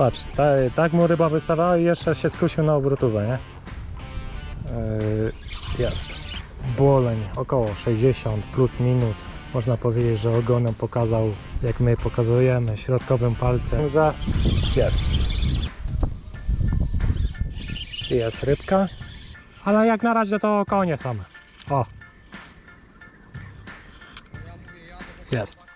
Patrz, ta, tak mu ryba wystawała i jeszcze się skusił na obrotówę, nie? Yy, jest. Boleń około 60 plus minus. Można powiedzieć, że ogonem pokazał, jak my pokazujemy, środkowym palcem, że jest. Jest rybka, ale jak na razie to konie same. O. Jest.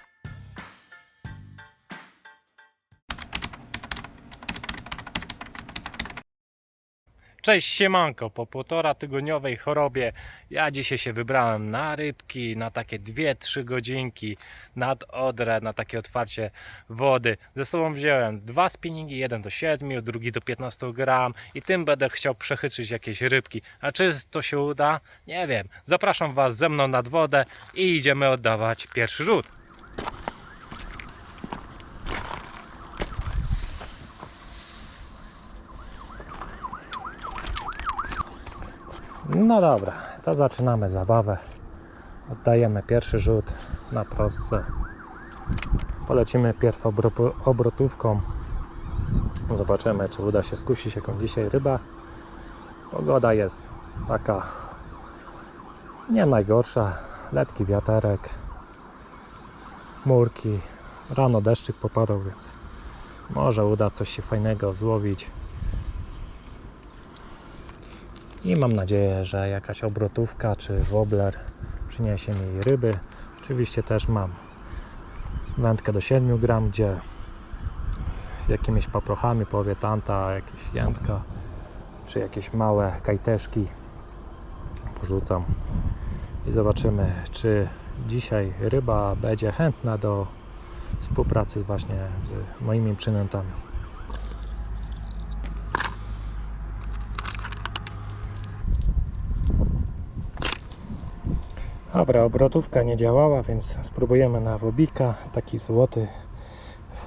Cześć siemanko, po półtora tygodniowej chorobie ja dzisiaj się wybrałem na rybki, na takie 2-3 godzinki nad Odrę, na takie otwarcie wody. Ze sobą wziąłem dwa spinningi, jeden do 7, drugi do 15 gram i tym będę chciał przechytrzyć jakieś rybki. A czy to się uda? Nie wiem. Zapraszam Was ze mną nad wodę i idziemy oddawać pierwszy rzut. No dobra, to zaczynamy zabawę. Oddajemy pierwszy rzut na prostce. Polecimy pierw obro- obrotówką. Zobaczymy, czy uda się skusić jaką dzisiaj ryba. Pogoda jest taka nie najgorsza. Letki wiaterek, murki. Rano deszczyk popadał, więc może uda coś się fajnego złowić. I mam nadzieję, że jakaś obrotówka czy wobler przyniesie mi ryby. Oczywiście też mam wędkę do 7 gram, gdzie jakimiś paprochami, powie tanta, jakieś jętka, czy jakieś małe kajteszki porzucam i zobaczymy, czy dzisiaj ryba będzie chętna do współpracy właśnie z moimi przynętami. Dobra, obrotówka nie działała, więc spróbujemy na wobika. Taki złoty,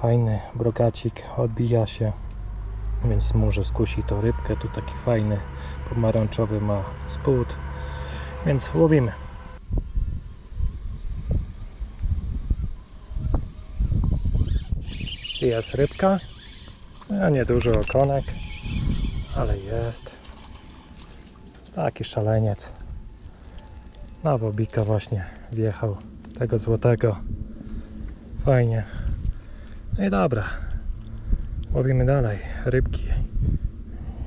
fajny brokacik, odbija się, więc może skusi to rybkę. Tu taki fajny, pomarańczowy ma spód, więc łowimy. Jest rybka, no, nieduży okonek, ale jest. Taki szaleniec. Na Bobika właśnie wjechał tego złotego. Fajnie. No i dobra. Łowimy dalej. Rybki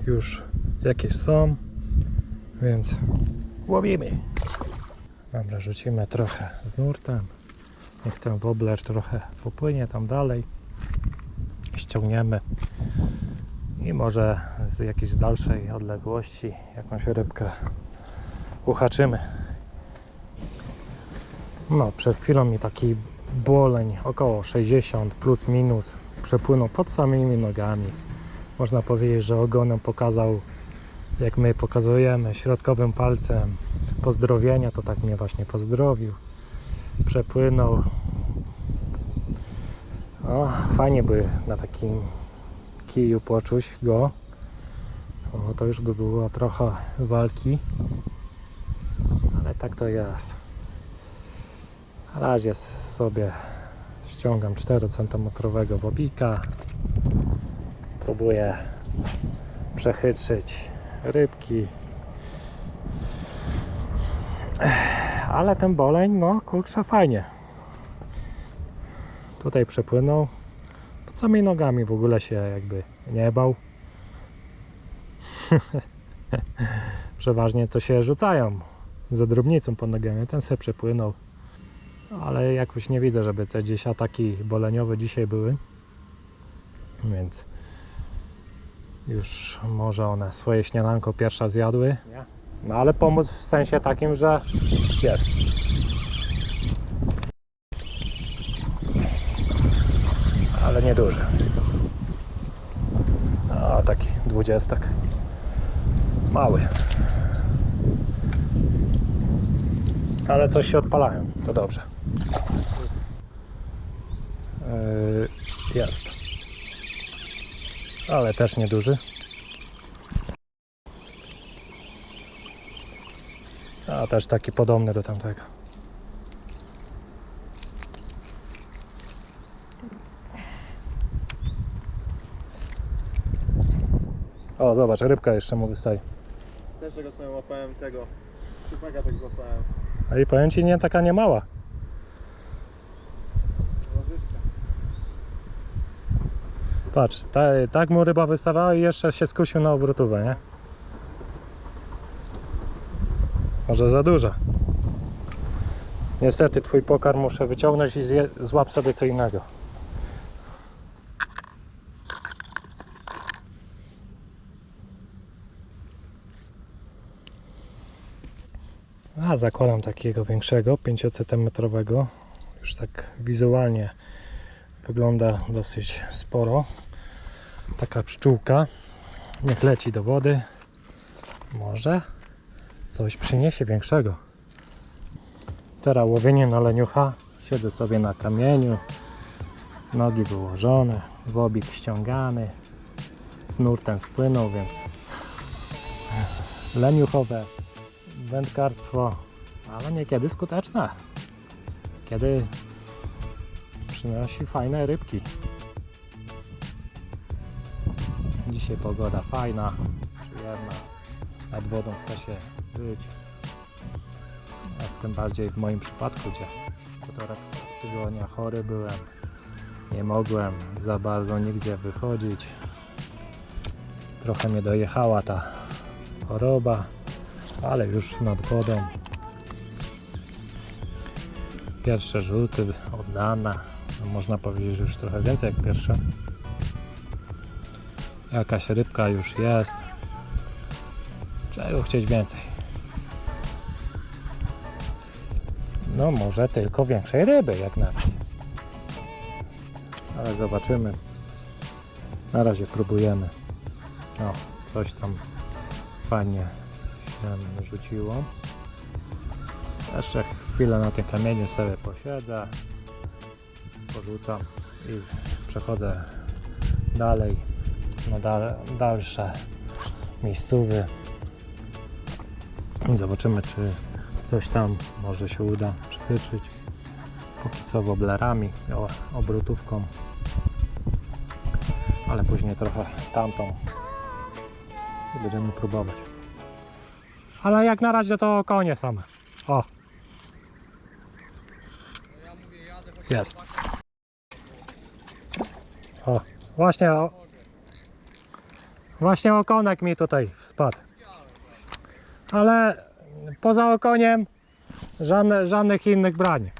już jakieś są, więc łowimy. Dobra, rzucimy trochę z nurtem. Niech ten wobler trochę popłynie tam dalej. Ściągniemy i może z jakiejś dalszej odległości jakąś rybkę uhaczymy. No, przed chwilą mi taki boleń około 60 plus minus przepłynął pod samymi nogami. Można powiedzieć, że ogonem pokazał, jak my pokazujemy, środkowym palcem pozdrowienia, to tak mnie właśnie pozdrowił. Przepłynął. O, fajnie by na takim kiju poczuć go. O, to już by było trochę walki. Ale tak to jest. Na razie sobie ściągam 4 cm wobika. Próbuję przechytrzyć rybki. Ale ten boleń, no kurczę, fajnie. Tutaj przepłynął. Pod samymi nogami w ogóle się jakby nie bał. Przeważnie to się rzucają za drobnicą pod nogami. Ten se przepłynął ale jakoś nie widzę, żeby te gdzieś ataki boleniowe dzisiaj były. Więc już może one swoje śniadanko pierwsza zjadły. No ale pomóc w sensie takim, że jest. Ale nieduży. A taki dwudziestak. Mały. Ale coś się odpalają, to dobrze. Yy, jest. Ale też nieduży. A też taki podobny do tamtego. O, zobacz, rybka jeszcze mu wystaje. Też tego sobie łapałem tego. Szupaka tak złapałem. A i powiem ci, nie taka nie Patrz, ta, tak mu ryba wystawała i jeszcze się skusił na obrotówę, nie? Może za duża. Niestety twój pokarm muszę wyciągnąć i zje, złap sobie co innego. A zakładam takiego większego, 5 cm. Już tak wizualnie wygląda dosyć sporo. Taka pszczółka. Niech leci do wody. Może coś przyniesie większego. Teraz łowienie na leniucha. Siedzę sobie na kamieniu. Nogi wyłożone. Wobik ściągany. Z nurtem spłynął, więc leniuchowe wędkarstwo, ale niekiedy skuteczne. Kiedy przynosi fajne rybki. Dzisiaj pogoda fajna, przyjemna. Nad wodą chce się być. A tym bardziej w moim przypadku, gdzie półtora tygodnia chory byłem. Nie mogłem za bardzo nigdzie wychodzić. Trochę mnie dojechała ta choroba, ale już nad wodą. Pierwsze rzuty oddane. No, można powiedzieć, że już trochę więcej jak pierwsze. Jakaś rybka już jest. Czego chcieć więcej? No może tylko większej ryby jak na razie. Ale zobaczymy. Na razie próbujemy. O, coś tam fajnie się rzuciło. Jeszcze chwilę na tym kamieniu sobie posiedzę, porzucam i przechodzę dalej na dal, dalsze miejscowy. I Zobaczymy, czy coś tam może się uda przechytrzyć. Póki co woblerami, obrotówką, ale później trochę tamtą i będziemy próbować. Ale jak na razie to konie same. O. Jest. O, właśnie o, właśnie okonek mi tutaj spadł. Ale poza okoniem żadne, żadnych innych brań.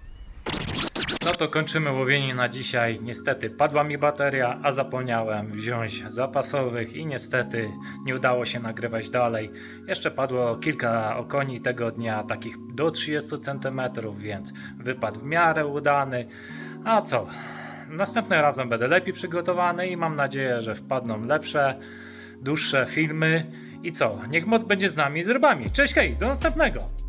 No to kończymy łowienie na dzisiaj. Niestety padła mi bateria, a zapomniałem wziąć zapasowych i niestety nie udało się nagrywać dalej. Jeszcze padło kilka okoni tego dnia, takich do 30 cm, więc wypad w miarę udany. A co? Następnym razem będę lepiej przygotowany i mam nadzieję, że wpadną lepsze, dłuższe filmy. I co? Niech moc będzie z nami, z rybami. Cześć, hej, do następnego!